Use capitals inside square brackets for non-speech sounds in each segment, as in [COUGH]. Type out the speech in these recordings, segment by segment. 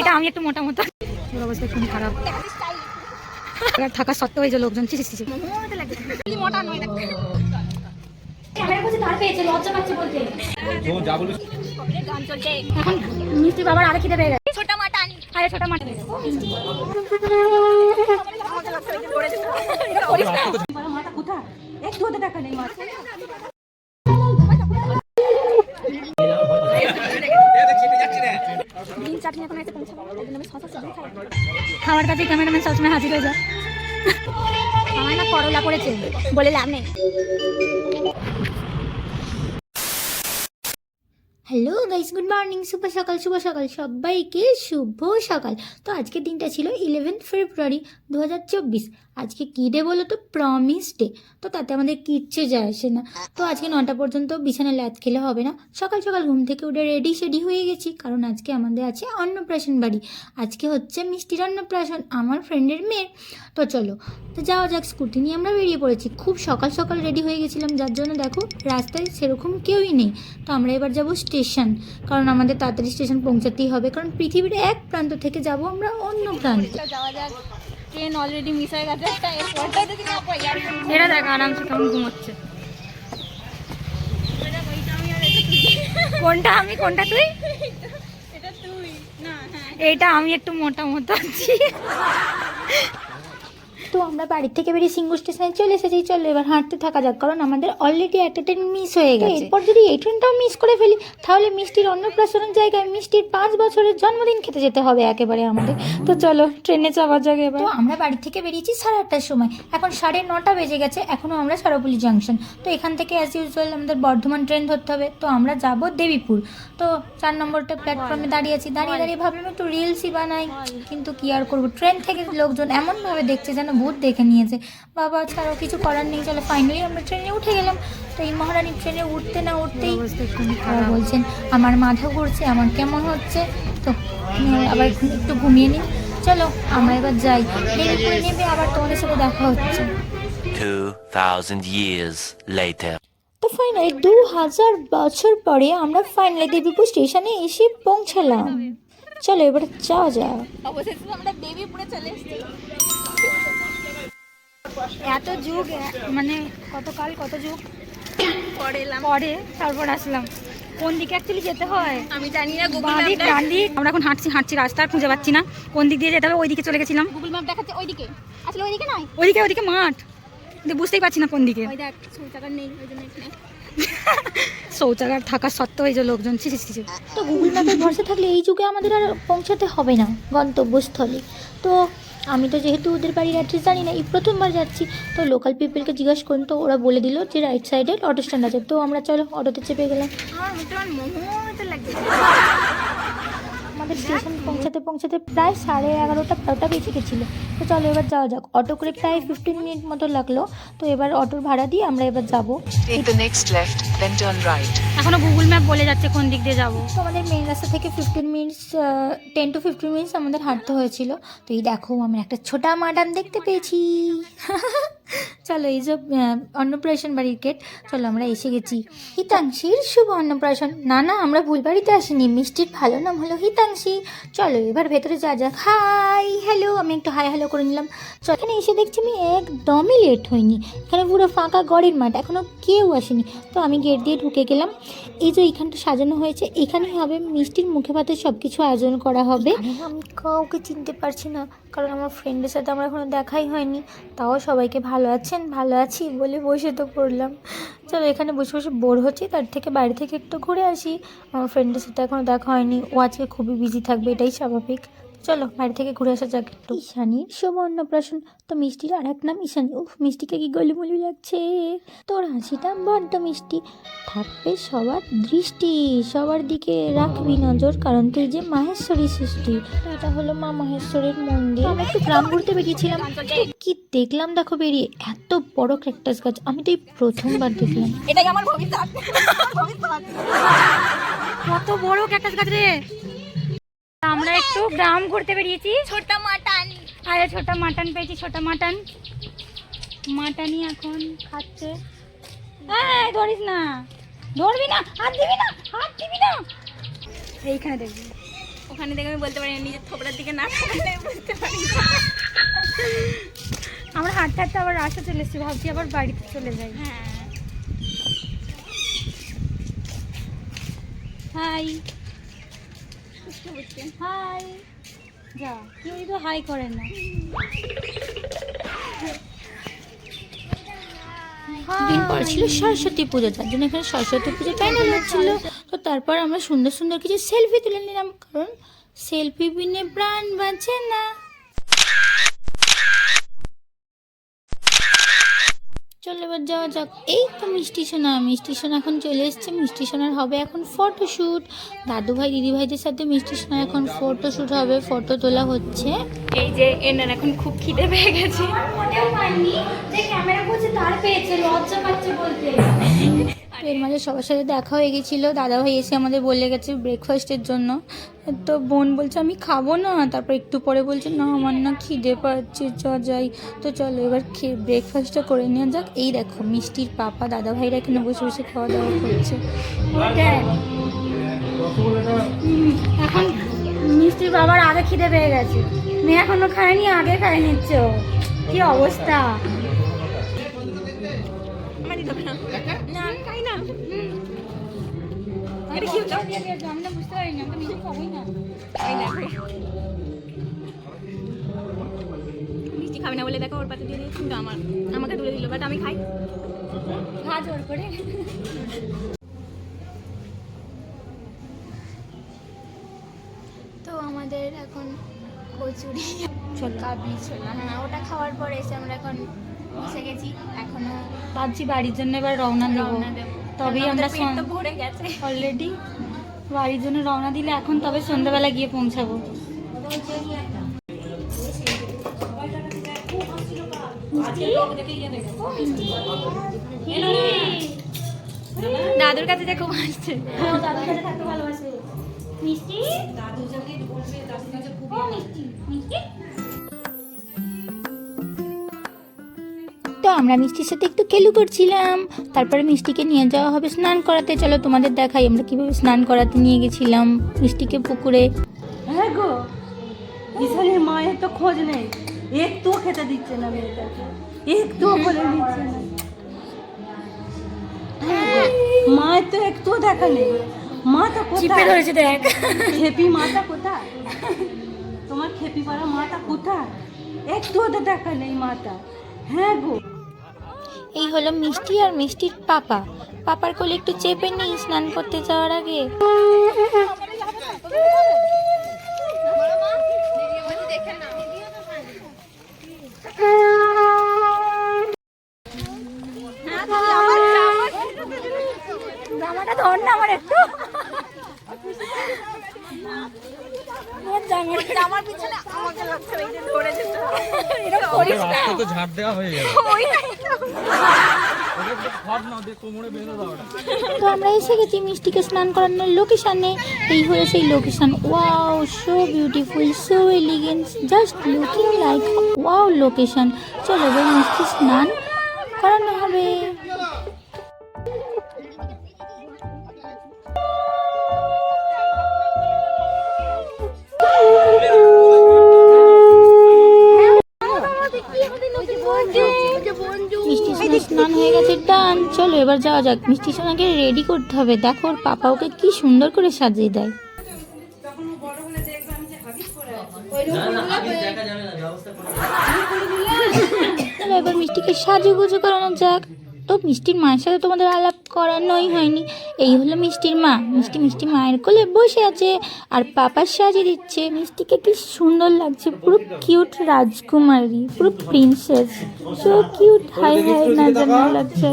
এটা আমি একটু মোটা মোটা। ওর অবস্থা খুব খারাপ। থাকা সত্ত্বেও এই যে লোকজন মোটা নয় ক্যামেরা কাছে তার পেয়েছে লজ্জা পাচ্ছে বলতে। তো যা বলিস। গান চলছে? এখন মিষ্টি বাবার আরে খিদে পেয়ে গেছে। ছোটা মাটান আরে ছোট মাথা কোথায়? একটু হতে টাকা নেই চাটনি এখন আছে পৌঁছাবো তাই জন্য আমি শশা সিদ্ধ খাই খাওয়ার কাছে ক্যামেরাম্যান সবসময় হাজির হয়ে যায়। আমার না করলা করেছে, বলে লাভ নেই। হ্যালো গাইস গুড মর্নিং শুভ সকাল শুভ সকাল, সবাইকে শুভ সকাল। তো আজকের দিনটা ছিল ইলেভেন্থ ফেব্রুয়ারি দু হাজার চব্বিশ। আজকে কী ডে বলো তো? প্রমিস ডে তো তাতে আমাদের কিচ্ছু যায় আসে না। তো আজকে নটা পর্যন্ত বিছানা ল্যাদ খেলে হবে না। সকাল সকাল ঘুম থেকে উঠে রেডি সেডি হয়ে গেছি। কারণ আজকে আমাদের আছে অন্নপ্রাশন বাড়ি। আজকে হচ্ছে মিষ্টির অন্নপ্রাশন, আমার ফ্রেন্ডের মেয়ের। তো চলো, তো যাওয়া যাক স্কুটি নিয়ে আমরা বেরিয়ে পড়েছি। খুব সকাল সকাল রেডি হয়ে গেছিলাম। যার জন্য দেখো, রাস্তায় সেরকম কেউই নেই। তো আমরা এবার যাব স্টেশন কারণ আমাদের তাড়াতাড়ি স্টেশন পৌঁছাতেই হবে। কারণ পৃথিবীর এক প্রান্ত থেকে যাব আমরা অন্য প্রান্তে। ট্রেন অলরেডি মিস হয়ে গেছে এরা দেখ আরামসে কেমন ঘুমোচ্ছে। কোনটা আমি কোনটা তুই? এটা হ্যাঁ। আমি একটু মোটা মোটা আছি। তো আমরা বাড়ি থেকে বেরিয়ে সিঙ্গু স্টেশনে চলে এসেছি। চলো এবার হাঁটতে থাকা যাক কারণ আমাদের অলরেডি একটা ট্রেন মিস হয়ে গেছে। এরপর যদি এই ট্রেনটাও মিস করে ফেলি তাহলে মিষ্টির অন্নপ্রাশনের জায়গায় মিষ্টির পাঁচ বছরের জন্মদিন খেতে যেতে হবে একেবারে আমাদের। তো চলো ট্রেনে চাপা যাক এবার। তো আমরা বাড়ি থেকে বেরিয়েছি সাড়ে আটটার সময়। এখন সাড়ে নটা বেজে গেছে এখনও আমরা সরপুলি জাংশন তো এখান থেকে অ্যাজ ইউজুয়াল আমাদের বর্ধমান ট্রেন ধরতে হবে। তো আমরা যাব দেবীপুর। তো চার নম্বরটা প্ল্যাটফর্মে দাঁড়িয়ে আছি। দাঁড়িয়ে দাঁড়িয়ে ভাবলাম একটু রিলসই বানাই কিন্তু কি আর করব? ট্রেন থেকে লোকজন এমনভাবে দেখছে যেন ভূত দেখে নিয়েছে। বাবা ছাড়াও কিছু করার নেই চলো ফাইনালি আমরা ট্রেনে উঠে গেলাম। তো এই মহারানী ট্রেনে উঠতে না উঠতেই তারা বলছেন আমার মাথা ঘুরছে আমার কেমন হচ্ছে? তো আবার একটু ঘুমিয়ে নিন চলো আমরা এবার যাই। দেবীপুরে নেবে আবার তোমাদের সাথে দেখা হচ্ছে। 2,000 years later. তো ফাইনালি দু হাজার বছর পরে আমরা ফাইনালি দেবীপুর স্টেশনে এসে পৌঁছালাম। চলো এবার যাওয়া যাক। অবশেষে আমরা দেবীপুরে চলে এসেছি। এত যুগ মানে কতকাল কত যুগ? পরে এলাম। পরে তারপর আসলাম। কোন দিকে অ্যাকচুয়ালি যেতে হয়? আমি জানি না গুগল বাঁ দিক ডান দিক। আমরা এখন হাঁটছি হাঁটছি রাস্তা আর খুঁজে পাচ্ছি না। কোন দিক দিয়ে যেতে হবে ওই দিকে চলে গেছিলাম। গুগল ম্যাপ দেখাচ্ছে ওইদিকে। আসলে ওইদিকে নয়। ওইদিকে ওইদিকে মাঠ। কিন্তু বুঝতেই পারছি না কোন দিকে। ওই দেখ শৌচাগার নেই ওই জন্য এখানে। শৌচাগার থাকা সত্ত্বেও এই যে লোকজন ছি ছি। তো গুগল ম্যাপের ভরসা থাকলে এই যুগে আমাদের আর পৌঁছাতে হবে না গন্তব্যস্থলে। তো আমি তো যেহেতু ওদের বাড়ির অ্যাড্রেস জানি না এই প্রথমবার যাচ্ছি তো লোকাল পিপলকে জিজ্ঞাসা করুন তো ওরা বলে দিল যে রাইট সাইডে অটো স্ট্যান্ড আছে। তো আমরা চলো অটোতে চেপে গেলাম। আমাদের স্টেশন পৌঁছাতে পৌঁছাতে প্রায় সাড়ে এগারোটা বারোটা বেজে গেছিল। তো চলো এবার যাওয়া যাক। অটো করে প্রায় ফিফটিন মিনিট মতো লাগল। তো এবার অটোর ভাড়া দিয়ে আমরা এবার যাব। Next left, then turn right. এখনও গুগল ম্যাপ বলে যাচ্ছে কোন দিক দিয়ে যাব। তো আমাদের মেন রাস্তা থেকে fifteen minutes ten to fifteen minutes আমাদের হাঁটতে হয়েছিল। তো এই দেখো আমরা একটা ছোটা মাডান দেখতে পেয়েছি। [LAUGHS] চলো এই যে অন্নপ্রাশন বাড়ির গেট চলো আমরা এসে গেছি। হিতাংশীর শুভ অন্নপ্রাশন। না না, আমরা ভুল বাড়িতে আসিনি। মিষ্টির ভালো নাম হলো হিতাংশী। চলো এবার ভেতরে যা যাক হাই, হ্যালো, আমি একটু হাই, হ্যালো করে নিলাম। চল, এখানে এসে দেখছি আমি একদমই লেট হইনি। এখানে পুরো ফাঁকা গড়ের মাঠ এখনও কেউ আসেনি। তো আমি গেট দিয়ে ঢুকে গেলাম। এই যে এইখানটা সাজানো হয়েছে, এখানেই হবে মিষ্টির মুখে ভাতে সব কিছু আয়োজন করা হবে। আমি কাউকে চিনতে পারছি না। কারণ আমার ফ্রেন্ডের সাথে আমার এখনও দেখাই হয়নি। তাও সবাইকে ভালো আছেন, ভালো আছি বলে বসে তো পড়লাম। চলো এখানে বসে বসে বোর হচ্ছি, তার থেকে বাইরে থেকে একটু ঘুরে আসি। আমার ফ্রেন্ডের সাথে এখনও দেখা হয়নি। ও আজকে খুবই বিজি থাকবে, এটাই স্বাভাবিক। চলো বাড়ি থেকে ঘুরে আসা যাক একটু। ঈশানীর অন্নপ্রাশন তো মিষ্টির আর এক নাম ঈশানী। উফ মিষ্টিকে কি গলিমলি লাগছে? তোর হাসিটা বড্ড মিষ্টি। থাকবে সবার দৃষ্টি সবার দিকে রাখবি নজর কারণ তুই যে মাহেশ্বরী সৃষ্টি। এটা হলো মা মাহেশ্বরীর মন্দির। আমি একটু গ্রাম ঘুরতে বেরিয়েছিলাম। কি দেখলাম দেখো বেরিয়ে? এত বড় ক্যাকটাস গাছ আমি তো এই প্রথমবার দেখলাম। এটাই আমার ভবিষ্যৎ। কত বড় ক্যাকটাস গাছ রে? আমরা একটু গ্রাম ঘুরতে বেরিয়েছি। ছোটা মাটন। আরে ছোটা মাটন পেয়েছি ছোটা মাটন। মাটনই এখন খাচ্ছে। এই ধরিস না। ধরবি না হাত দিবি না হাত দিবি না। এইখানে দেখবি। ওখানে দেখে আমি বলতে পারি না, নিজের থোপড়ার দিকে না তাকালে বুঝতে পারি আমরা হাঁটতে হাঁটতে আবার রাস্তা চলে এসেছি ভাবছি আবার বাড়িতে চলে যাই। হ্যাঁ। হাই। হাই। যা কেউ তো হাই করে না। দিন পর ছিল সরস্বতী পুজো তার জন্য এখানে সরস্বতী পুজো প্যান্ডেল হচ্ছিল তো তারপর আমরা সুন্দর সুন্দর কিছু সেলফি তুলে নিলাম কারণ সেলফি বিনে প্রাণ বাঁচে না। চলো, এবার যাওয়া যাক। এই তো মিষ্টি সোনা মিষ্টি সোনা এখন চলে এসছে। মিষ্টি সোনার হবে এখন ফটোশ্যুট দাদু ভাই দিদি ভাইদের সাথে মিষ্টি সোনার এখন ফটোশ্যুট হবে ফটো তোলা হচ্ছে। এই যে, এনার এখন খুব খিদে পেয়ে গেছে। মনেও পাইনি যে ক্যামেরা করছে তার পেয়েছে, লজ্জা পাচ্ছে বলতে। এর মাঝে সবার সাথে দেখা হয়ে গেছিল। দাদাভাই এসে আমাদের বলে গেছে ব্রেকফাস্টের জন্য। তো বোন বলছে আমি খাব না। তারপর একটু পরে বলছে না আমার না খিদে পাচ্ছে চ যাই। তো চলো এবার খেয়ে ব্রেকফাস্টটা করে নেওয়া যাক। এই দেখো মিষ্টির পাপা দাদাভাইরা এখানে বসে বসে খাওয়া দাওয়া করছে। এখন মিষ্টির বাবার আগে খিদে পেয়ে গেছে। মেয়ে এখনও খায়নি আগে খাই নিচ্ছে ও। কি অবস্থা? আমার মিষ্টি খাবে না বলে দেখো ওর পাতে দিয়ে দিয়েছি কিন্তু আমার আমাকে তুলে দিল বাট আমি খাই। খা জোর করে। তো আমাদের এখন কচুরি কাবলি ছোলা হ্যাঁ ওটা খাওয়ার পরে এসে আমরা এখন বসে গেছি। এখনও ভাবছি বাড়ির জন্য এবার রওনা দেবো। রওনা দেবো। তবেই আমরা ভরে গেছে। অলরেডি বাড়ির জন্য রওনা দিলে এখন তবে সন্ধ্যাবেলা গিয়ে পৌঁছাবো। দাদুর কাছে খুব আসছে মিষ্টি? ও মিষ্টি। মিষ্টি? তো আমরা মিষ্টির সাথে একটু খেলু করছিলাম। তারপরে মিষ্টিকে নিয়ে যাওয়া হবে স্নান করাতে। চলো তোমাদের দেখাই আমরা কীভাবে স্নান করাতে নিয়ে গেছিলাম মিষ্টিকে পুকুরে। হ্যাঁ গো ঈশানের মায়ের তো খোঁজ নেই। একটুও খেতে দিচ্ছে না মেয়েটাকে। একটুও বলে দিচ্ছে না। হ্যাঁ মায়ের তো একটুও দেখা নেই। মাটা কোথায়? ধরেছে দেখ। খেপি মাটা কোথায়? তোমার খেপি পাড়া মাটা কোথায়? একটুও তো দেখা নেই মাটা হ্যাঁ গো এই হলো মিষ্টি আর মিষ্টির পাপা। পাপার কোলে একটু চেপে নিই স্নান করতে যাওয়ার আগে। জামাটা ধর না আমার একটু। আমার পিছনে আমাকে লাগছে ওই যে ধরে যেত রাস্তা তো ঝাড় দেওয়া হয়ে গেল। তো আমরা এসে গেছি, মিষ্টিকে স্নান করানোর লোকেশানে এই হলো সেই location wow so beautiful so elegance just looking like wow location চলো এবার মিষ্টি স্নান করানো হবে। এবার যাওয়া যাক। মিষ্টি সোনাকে রেডি করতে হবে। দেখো, ওর পাপা ওকে কি সুন্দর করে সাজিয়ে দেয়। এবার মিষ্টিকে সাজুগুজু করানো যাক। তো মিষ্টির মায়ের সাথে তোমাদের আলাপ করানোই হয়নি। এই হলো মিষ্টির মা। মিষ্টি মিষ্টি মায়ের কোলে বসে আছে আর পাপার সাজিয়ে দিচ্ছে। মিষ্টিকে কি সুন্দর লাগছে। পুরো কিউট রাজকুমারী, পুরো princess so cute hi hi না জানা, লাগছে।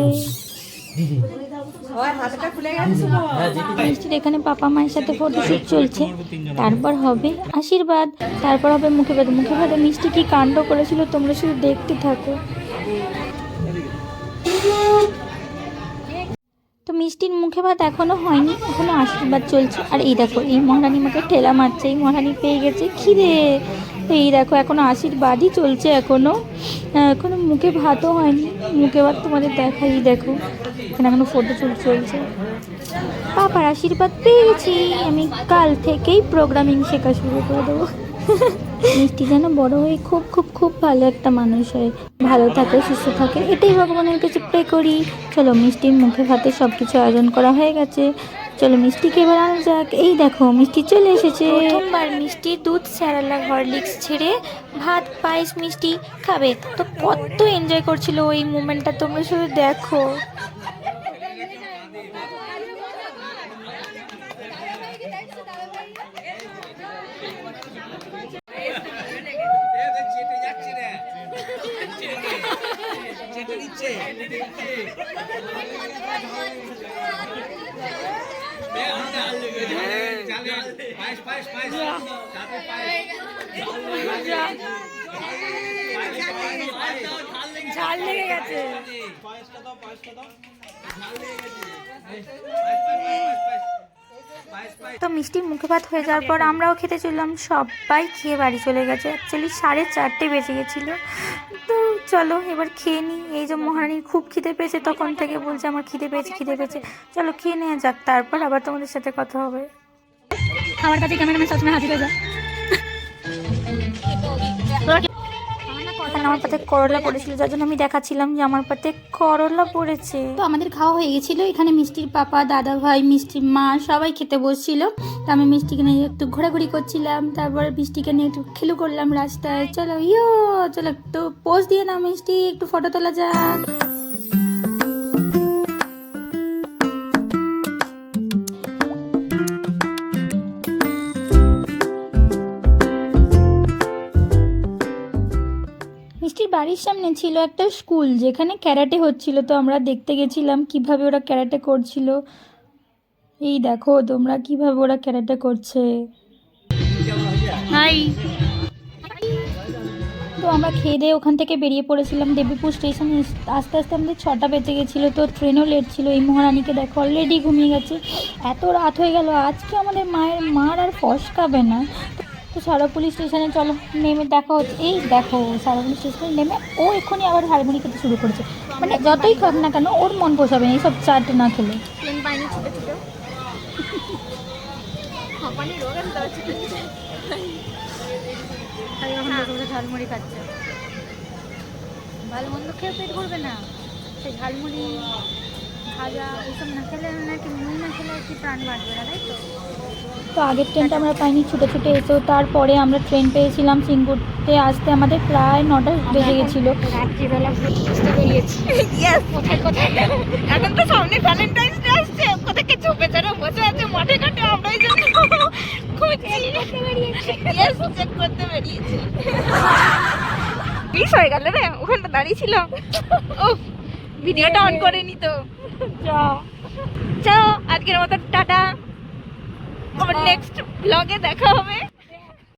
মিষ্টির এখানে পাপা মায়ের সাথে ফটোশ্যুট চলছে। তারপর হবে আশীর্বাদ তারপর হবে মুখে ভাতে মুখে ভাতে মিষ্টি কি কাণ্ড করেছিল তোমরা শুধু দেখতে থাকো। তো মিষ্টির মুখে ভাত এখনও হয়নি এখনও আশীর্বাদ চলছে। আর এই দেখো এই মহারানী মাকে ঠেলা মারছে এই মহারানী পেয়ে গেছে। খিদে! তো এই দেখো এখনও আশীর্বাদই চলছে এখনও। এখনও মুখে ভাতও হয়নি মুখে ভাত তোমাদের দেখাই দেখো। এখানে এখনও ফটো শুট চলছে। পাপার আশীর্বাদ পেয়ে গেছি আমি কাল থেকেই প্রোগ্রামিং শেখা শুরু করে দেবো। মিষ্টি যেন বড় হয়ে খুব খুব খুব ভালো একটা মানুষ হয়। ভালো থাকে সুস্থ থাকে এটাই ভগবানের কাছে প্রে করি। চলো মিষ্টির মুখে ভাতে সব কিছু আয়োজন করা হয়ে গেছে। চলো মিষ্টিকে এবার আনা যাক। এই দেখো মিষ্টি চলে এসেছে। প্রথমবার মিষ্টি দুধ স্যারালা হরলিক্স ছেড়ে ভাত পায়েস মিষ্টি খাবে। তো কত এনজয় করছিল ওই মুমেন্টটা তোমরা শুধু দেখো। তো মিষ্টির মুখে ভাত হয়ে যাওয়ার পর আমরাও খেতে চললাম। সবাই খেয়ে বাড়ি চলে গেছে। অ্যাকচুয়ালি সাড়ে চারটে বেজে গেছিল। তো চলো, এবার খেয়ে নিই এই যে মহারানীর খুব খিদে পেয়েছে, তখন থেকে বলছে আমার খিদে পেয়েছে খিদে পেয়েছে। চলো, খেয়ে নেওয়া যাক, তারপর আবার তোমাদের সাথে কথা হবে। খাবার কাছে ক্যামেরাম্যান সবসময় হাজির হয়ে যায়। আমার পাতে করলা পড়েছিল যার জন্য আমি দেখাচ্ছিলাম যে আমার পাতে করলা পড়েছে। তো আমাদের খাওয়া হয়ে গেছিল এখানে মিষ্টির পাপা দাদা ভাই মিষ্টির মা সবাই খেতে বসছিল। তো আমি মিষ্টিকে নিয়ে একটু ঘোরাঘুরি করছিলাম তারপর মিষ্টিকে নিয়ে একটু খেলু করলাম রাস্তায়। চলো ইয়ো চলো একটু পোস্ট দিয়ে নাও মিষ্টি একটু ফটো তোলা যাক। বাড়ির সামনে ছিল একটা স্কুল যেখানে ক্যারাটে হচ্ছিল, তো আমরা দেখতে গেছিলাম কীভাবে ওরা ক্যারাটে করছিল। এই দেখো, তোমরা কীভাবে ওরা ক্যারাটে করছে। হাই। তো আমরা খেয়ে দিয়ে ওখান থেকে বেরিয়ে পড়েছিলাম দেবীপুর স্টেশনে। আস্তে আস্তে আমাদের ছটা বেজে গেছিল, তো ট্রেনও লেট ছিল। এই মহারানীকে দেখো অলরেডি ঘুমিয়ে গেছে। এত রাত হয়ে গেল, আজকে আমাদের মায়ের, মার আর ফসকাবে না। তো সারাপুলি স্টেশনে চলো নেমে দেখা হচ্ছে। এই দেখো সারাপুলি স্টেশনে নেমে ও এক্ষুনি আবার হারমোনি খেতে শুরু করেছে। মানে যতই খাক না কেন ওর মন পোষাবে না এইসব চাট না খেলে। বসে ঝালমুড়ি খাচ্ছে। ভালো মন্দ খেয়ে পেট ভরবে না। ঝালমুড়ি ভাজা এইসব না খেলে নাকি মুড়ি না খেলে কি প্রাণ বাঁচবে না তাই তো? তো আগের ট্রেনটা আমরা পাইনি ছুটে ছুটে এসেও তারপরে আমরা ট্রেন পেয়েছিলাম সিঙ্গুরতে। আসতে আমাদের প্রায় নটা বেজে গেছিল রাত্রিবেলা বুঝতে বেরিয়েছি। কোথায় কোথায়? এখন তো সামনে ভ্যালেন্টাইন্স ডে আসছে। কোথায় কিছু বেচারা বসে আছে মাঠে ঘাটে আমরা এই জন্য খুঁজছি করতে বেরিয়েছি। মিস হয়ে গেল রে ওখানটা দাঁড়িয়ে ছিল ও ভিডিওটা অন করে নি তো। চলো আজকের মতো টাটা। আবার নেক্সট ব্লগে দেখা হবে।